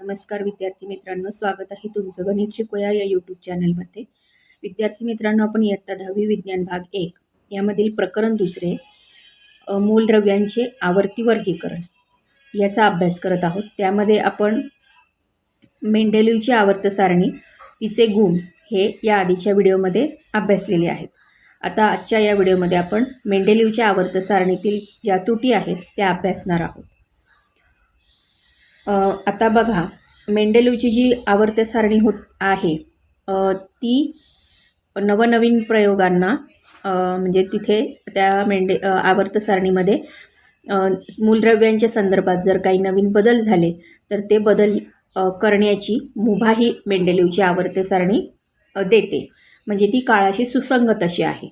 नमस्कार विद्यार्थी मित्रांनो स्वागत आहे तुमचं गणित शिकूया या यूट्यूब चॅनलमध्ये विद्यार्थी मित्रांनो आपण इयत्ता दहावी विज्ञान भाग एक यामधील प्रकरण दुसरे मूलद्रव्यांचे आवर्ती वर्गीकरण याचा अभ्यास करत आहोत. त्यामध्ये आपण मेंडेलिवची आवर्त सारणी तिचे गुण हे या आधीच्या व्हिडिओमध्ये अभ्यासलेले आहेत. आता आजच्या या व्हिडिओमध्ये आपण मेंडेलिवच्या आवर्त सारणीतील ज्या त्रुटी आहेत त्या अभ्यासणार आहोत. आता बघा मेंडेलूची जी आवर्त सारणी होत आहे ती नवनवीन प्रयोगांना म्हणजे तिथे त्या मेंडे आवर्त सारणीमध्ये मूलद्रव्यांच्या संदर्भात जर काही नवीन बदल झाले तर ते बदल करण्याची मुभा ही मेंडेलिवची आवर्त सारणी देते. म्हणजे ती काळाशी सुसंगत अशी आहे.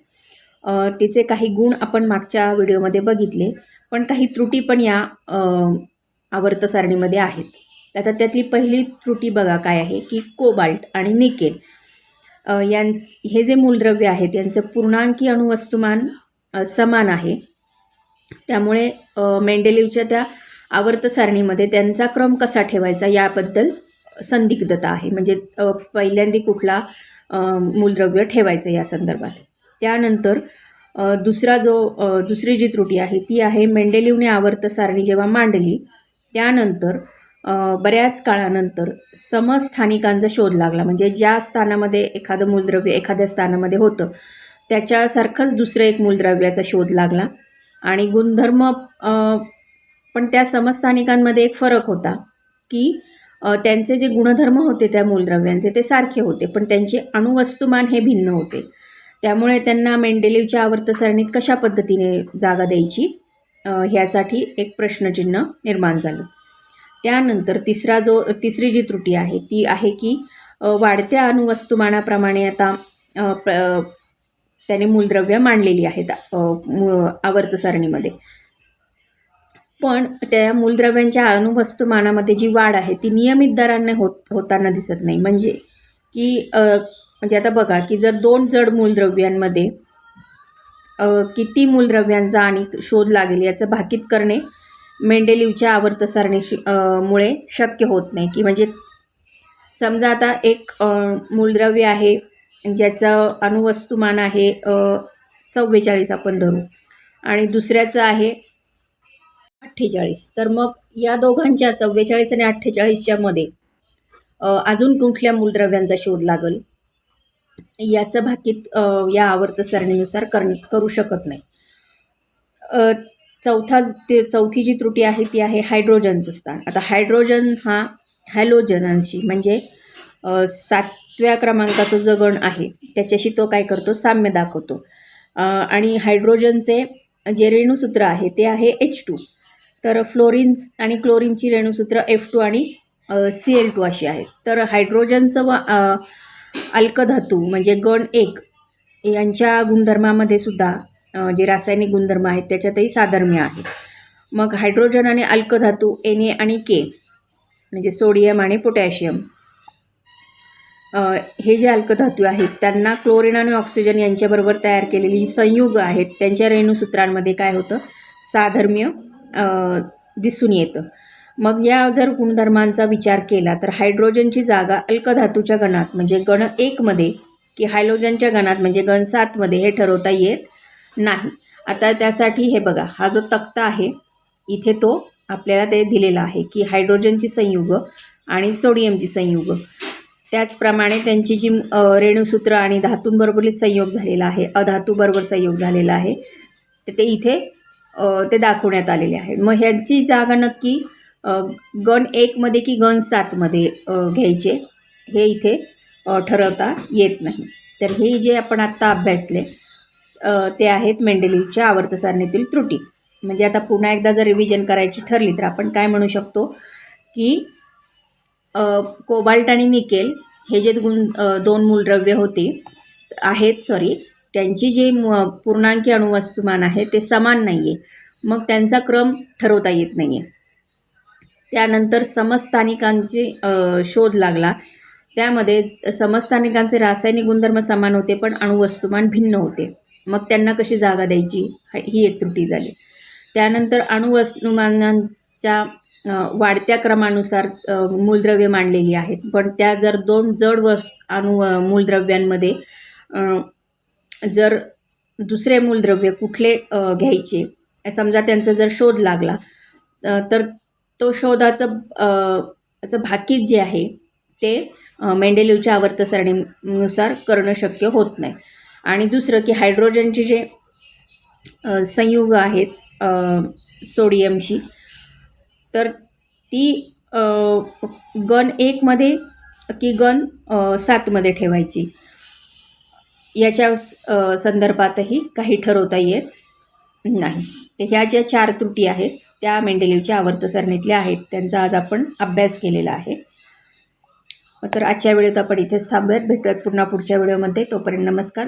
तिचे काही गुण आपण मागच्या व्हिडिओमध्ये बघितले पण काही त्रुटी पण या आवर्त सारणीमध्ये आहेत. आता त्यातली पहिली त्रुटी बघा काय आहे की कोबाल्ट आणि निकेल. यां हे जे मूलद्रव्य आहेत यांचं पूर्णांकी अणुवस्तुमान समान आहे. त्यामुळे मेंडेलिव्हच्या मेंडेलिवच्या त्या आवर्त सारणीमध्ये त्यांचा क्रम कसा ठेवायचा याबद्दल संदिग्धता आहे. म्हणजे पहिल्यांदी कुठला मूलद्रव्य ठेवायचं या संदर्भात. त्यानंतर दुसरा जो दुसरी जी त्रुटी आहे ती आहे मेंडेलिवने आवर्त सारणी जेव्हा मांडली त्यानंतर बऱ्याच काळानंतर समस्थानिकांचा शोध लागला. म्हणजे ज्या स्थानामध्ये एखादं मूलद्रव्य एखाद्या स्थानामध्ये होतं त्याच्यासारखंच दुसरं एक मूलद्रव्याचा शोध लागला. आणि गुणधर्म पण त्या समस्थानिकांमध्ये एक फरक होता की त्यांचे जे गुणधर्म होते त्या मूलद्रव्यांचे ते सारखे होते पण त्यांचे अणुवस्तुमान हे भिन्न होते. त्यामुळे त्यांना मेंडेलिवच्या आवर्तसारणीत कशा पद्धतीने जागा द्यायची? ह्यासाठी एक प्रश्नचिन्ह निर्माण झालं. त्यानंतर तिसरा जो तिसरी जी त्रुटी आहे ती आहे की वाढत्या अणुवस्तुमानाप्रमाणे आता प्र त्याने मूलद्रव्य मांडलेली आहेत आवर्तसारणीमध्ये मू पण त्या मूलद्रव्यांच्या अणुवस्तुमानामध्ये जी वाढ आहे ती नियमित दराने होत होताना दिसत नाही. म्हणजे की म्हणजे आता बघा की जर दोन जड मूलद्रव्यांमध्ये किती मूलद्रव्यांचा आणि शोध लागेल याचं भाकीत करणे मेंडेलिवच्या आवर्तसारणी मुळे शक्य होत नाही. की म्हणजे समजा आता एक मूलद्रव्य आहे ज्याचं अणुवस्तुमान आहे चव्वेचाळीस आपण धरू. आणि दुसऱ्याचं आहे अठ्ठेचाळीस. तर मग या दोघांच्या चव्वेचाळीस आणि अठ्ठेचाळीसच्या मध्ये अजून कुठल्या मूलद्रव्यांचा शोध लागल? याचं भाकीत या आवर्त सारणीनुसार कर करू शकत नाही. चौथा ते चौथी जी त्रुटी आहे ती आहे हायड्रोजनचं स्थान. आता हायड्रोजन हा हॅलोजनांशी म्हणजे सातव्या क्रमांकाचं जो गण आहे त्याच्याशी तो काय करतो? साम्य दाखवतो. आणि हायड्रोजनचे जे रेणूसूत्र आहे ते आहे एच टू. तर फ्लोरीन आणि क्लोरीनची रेणूसूत्र एफ टू आणि सी एल टू अशी आहेत. तर हायड्रोजनचं व अल्कधातू म्हणजे गण एक यांच्या गुणधर्मामध्ये सुद्धा जे रासायनिक गुणधर्म आहेत त्याच्यातही साधर्म्य आहे. मग हायड्रोजन आणि अल्कधातू एन ए आणि के म्हणजे सोडियम आणि पोटॅशियम हे जे अल्कधातू आहेत त्यांना क्लोरीन आणि ऑक्सिजन यांच्याबरोबर तयार केलेली संयुग आहेत. त्यांच्या रेणूसूत्रांमध्ये काय होतं? साधर्म्य दिसून येतं. मग या जर गुणधर्मांचा विचार केला तर हायड्रोजनची जागा अल्कधातूच्या गणात म्हणजे गण एकमध्ये की हायड्रोजनच्या गणात म्हणजे गण सातमध्ये हे ठरवता येत नाही. आता त्यासाठी हे बघा हा जो तक्ता आहे इथे तो आपल्याला ते दिलेला आहे की हायड्रोजनची संयुग आणि सोडियमची संयुग. त्याचप्रमाणे त्यांची जी रेणूसूत्र रेणुसूत्र आणि धातूंबरोबर संयोग झालेला आहे अधातूबरोबर संयोग झालेला आहे तर ते इथे ते दाखवण्यात आलेले आहे. मग ह्यांची जागा नक्की गण एकमध्ये की गण सातमध्ये घ्यायचे. हे इथे ठरवता येत नाही. तर हे जे आपण आत्ता अभ्यासले ते आहेत मेंडेलीच्या आवर्तसारणीतील त्रुटी. म्हणजे आता पुन्हा एकदा जर रिव्हिजन करायची ठरली तर आपण काय म्हणू शकतो? की कोबाल्ट आणि निकेल हे जे गुण दोन मूलद्रव्य होते आहेत सॉरी त्यांची जे पूर्णांकी अणुवस्तुमान आहे ते समान नाही आहे मग त्यांचा क्रम ठरवता येत नाही आहे त्यानंतर समस्थानिकांची शोध लागला. त्यामध्ये समस्थानिकांचे रासायनिक गुणधर्म समान होते पण अणुवस्तुमान भिन्न होते. मग त्यांना कशी जागा द्यायची? ही एक त्रुटी झाली. त्यानंतर अणुवस्तुमानांच्या वाढत्या क्रमानुसार मूलद्रव्य मांडलेली आहेत. पण त्या जर दोन जड वस् अणु मूलद्रव्यांमध्ये जर दुसरे मूलद्रव्य कुठले घ्यायचे? समजा त्यांचा जर शोध लागला तर तो शोधाचं अ, भाकीत जे आहे ते मेंडेल्यूच्या मेंडेलिवच्या आवर्त सारणीनुसार करणं शक्य होत नाही. आणि दुसरं की हायड्रोजनचे जे संयुग आहेत सोडियमशी तर ती गन गण एकमध्ये की गण सातमध्ये ठेवायची. याच्या संदर्भातही काही ठरवता येत नाही. तर ह्या ज्या चार त्रुटी आहेत त्या मेंडेलिवच्या आवर्त सारणीतल्या आहेत त्यांचा आज आपण अभ्यास केलेला आहे. तर आजच्या वेळेत आपण इथेच थांबूयात. भेटूयात पुन्हा पुढच्या व्हिडिओमध्ये. तोपर्यंत नमस्कार.